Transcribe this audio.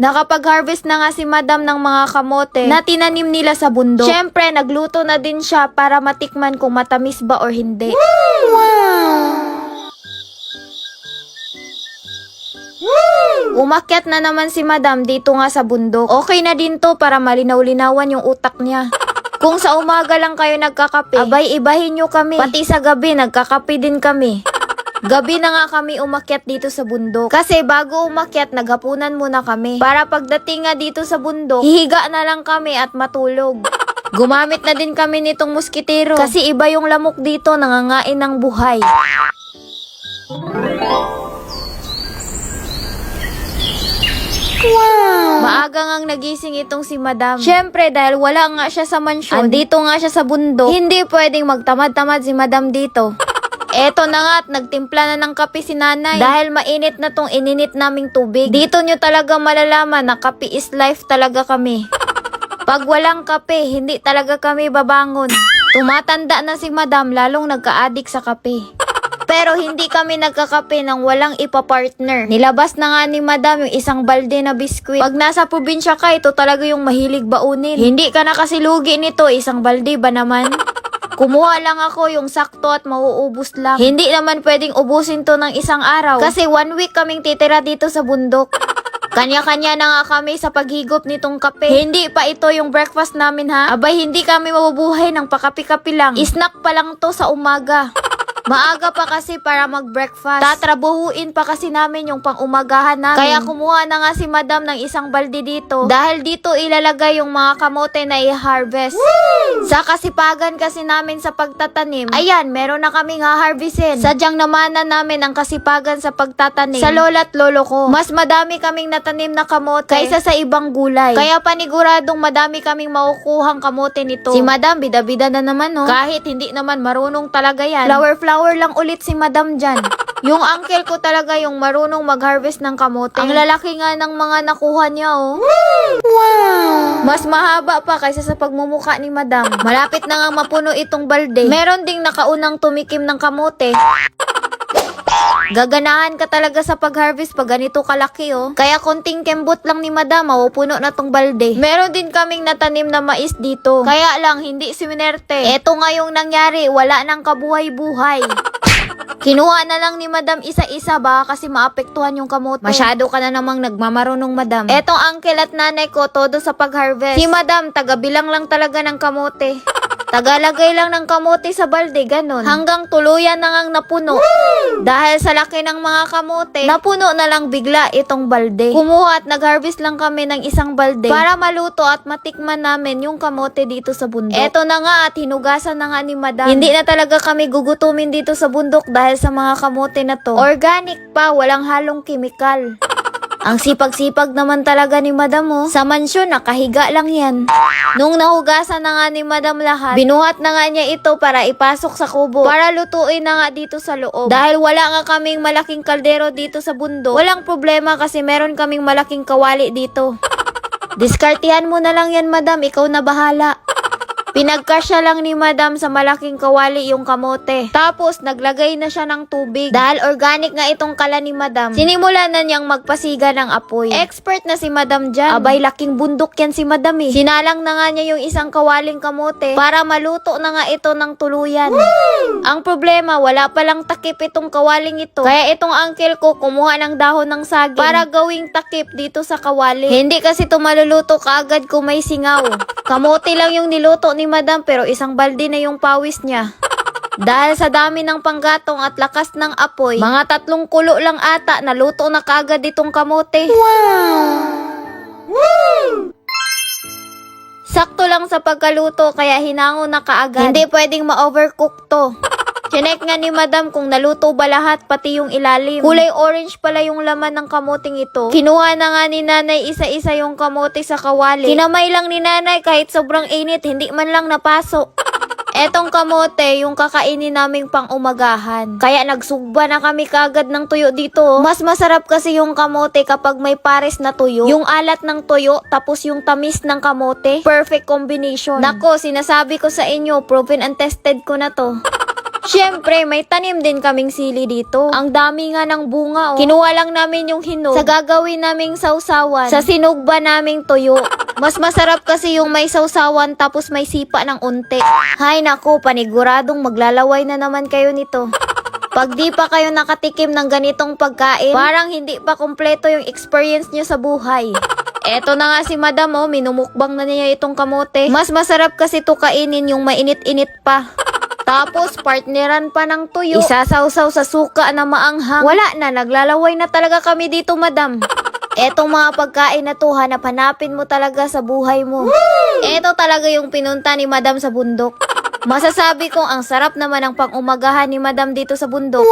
Nakapag-harvest na nga si madam ng mga kamote na tinanim nila sa bundok. Siyempre, nagluto na din siya para matikman kung matamis ba or hindi. Umakyat na naman si madam dito nga sa bundok. Okay na din to para malinaw-linawan yung utak niya. Kung sa umaga lang kayo nagkakape, abay ibahin nyo kami. Pati sa gabi, nagkakape din kami. Gabi na nga kami umakyat dito sa bundok. Kasi bago umakyat, naghapunan muna kami. Para pagdating nga dito sa bundok, hihiga na lang kami at matulog. Gumamit na din kami nitong muskitero. Kasi iba yung lamok dito, nangangain ng buhay. Maaga ngang nagising itong si Madam. Siyempre, dahil wala nga siya sa mansyon, andito nga siya sa bundok, hindi pwedeng magtamad-tamad si Madam dito. Eto na nga at nagtimpla na ng kape si nanay. Dahil mainit na tong ininit naming tubig. Dito nyo talaga malalaman na kape is life talaga kami. Pag walang kape, hindi talaga kami babangon. Tumatanda na si madam lalong nagka-addict sa kape. Pero hindi kami nagkakape nang walang ipapartner. Nilabas na nga ni madam yung isang balde na biskwit. Pag nasa probinsya ka, ito talaga yung mahilig baunin. Hindi ka na kasi lugi nito, isang balde ba naman? Kumuha lang ako yung sakto at mauubos lang. Hindi naman pwedeng ubusin to ng isang araw. Kasi one week kaming titira dito sa bundok. Kanya-kanya na nga kami sa paghigop nitong kape. Hindi pa ito yung breakfast namin ha. Abay, hindi kami mabubuhay ng pakapi-kapi lang. Snack pa lang to sa umaga. Maaga pa kasi para mag-breakfast. Tatrabuhuin pa kasi namin yung pang-umagahan namin. Kaya kumuha na nga si madam ng isang balde dito. Dahil dito ilalagay yung mga kamote na i-harvest. Sa kasipagan kasi namin sa pagtatanim, ayan, meron na kaming ha-harvestin. Sadyang namana namin ang kasipagan sa pagtatanim. Sa lola't lolo ko, mas madami kaming natanim na kamote kaysa sa ibang gulay. Kaya paniguradong madami kaming makukuhang kamote nito. Si madam, bida-bida na naman no. Kahit hindi naman marunong talaga yan. Flower-flower lang ulit si madam dyan. Yung uncle ko talaga yung marunong mag-harvest ng kamote. Ang lalaki nga ng mga nakuha niya oh. Mas mahaba pa kaysa sa pagmumuka ni madam. Malapit na nga mapuno itong balde. Meron ding nakaunang tumikim ng kamote. Gaganahan ka talaga sa pag-harvest pag ganito kalaki oh. Kaya konting kembot lang ni madam, mapupuno na tong balde. Meron din kaming natanim na mais dito. Kaya lang, hindi siminerte. Eto nga yung nangyari, wala nang kabuhay-buhay. Kinuha na lang ni madam isa-isa ba kasi maapektuhan yung kamote. Masyado ka na namang nagmamarunong madam. Etong uncle at nanay ko, todo sa pag-harvest. Si madam, taga-bilang lang talaga ng kamote. Tagalagay lang ng kamote sa balde, ganun. Hanggang tuluyan na ngang napuno. Dahil sa laki ng mga kamote, napuno na lang bigla itong balde. Kumuha at nag-harvest lang kami ng isang balde para maluto at matikman namin yung kamote dito sa bundok. Eto na nga at hinugasan na nga ni madam. Hindi na talaga kami gugutumin dito sa bundok dahil sa mga kamote na to. Organic pa, walang halong kimikal. Ang sipag-sipag naman talaga ni Madam oh. Sa mansyon, nakahiga lang yan. Nung nahugasan na nga ni Madam lahat, binuhat na nga niya ito para ipasok sa kubo. Para lutuin na nga dito sa loob. Dahil wala nga kaming malaking kaldero dito sa bundok, walang problema kasi meron kaming malaking kawali dito. Diskartihan mo na lang yan, Madam. Ikaw na bahala. Pinagkasya lang ni Madam sa malaking kawali yung kamote. Tapos, naglagay na siya ng tubig. Dahil organic nga itong kala ni Madam, sinimula na niyang magpasiga ng apoy. Expert na si Madam dyan. Abay, laking bundok yan si Madam eh. Sinalang na nga niya yung isang kawaling kamote para maluto na nga ito ng tuluyan. Ang problema, wala palang takip itong kawaling ito. Kaya itong uncle ko kumuha ng dahon ng saging para gawing takip dito sa kawali. Hindi kasi ito maluluto kaagad kung may singaw. Kamote lang yung niluto ni madam pero isang balde na yung pawis niya. Dahil sa dami ng panggatong at lakas ng apoy, mga tatlong kulo lang ata naluto na kagad itong kamote. Sakto lang sa pagkaluto kaya hinango na kaagad. Hindi pwedeng ma-overcook to. Chinek nga ni madam kung naluto ba lahat pati yung ilalim. Kulay orange pala yung laman ng kamoting ito. Kinuha na nga ni nanay isa-isa yung kamote sa kawali. Kinamay lang ni nanay kahit sobrang init, hindi man lang napasok. Etong kamote, yung kakainin naming pang umagahan. Kaya nagsugba na kami kagad ng tuyo dito. Mas masarap kasi yung kamote kapag may pares na tuyo. Yung alat ng tuyo, tapos yung tamis ng kamote. Perfect combination. Nako, sinasabi ko sa inyo, proven and tested ko na to. Siyempre, may tanim din kaming sili dito. Ang dami nga ng bunga, oh. Kinuha lang namin yung hinog sa gagawin naming sausawan. Sa sinugba naming tuyo. Mas masarap kasi yung may sausawan tapos may sipa ng unti. Hay nako, paniguradong maglalaway na naman kayo nito. Pag di pa kayo nakatikim ng ganitong pagkain, parang hindi pa kompleto yung experience nyo sa buhay. Eto na nga si madam oh, minumukbang na niya itong kamote. Mas masarap kasi to kainin yung mainit-init pa. Tapos, partneran pa ng tuyo. Isasawsaw sa suka na maanghang. Wala na, naglalaway na talaga kami dito, madam. Etong mga pagkain na to, hanap-hanapin mo talaga sa buhay mo. Eto talaga yung pinunta ni madam sa bundok. Masasabi kong ang sarap naman ng pang-umagahan ni madam dito sa bundok.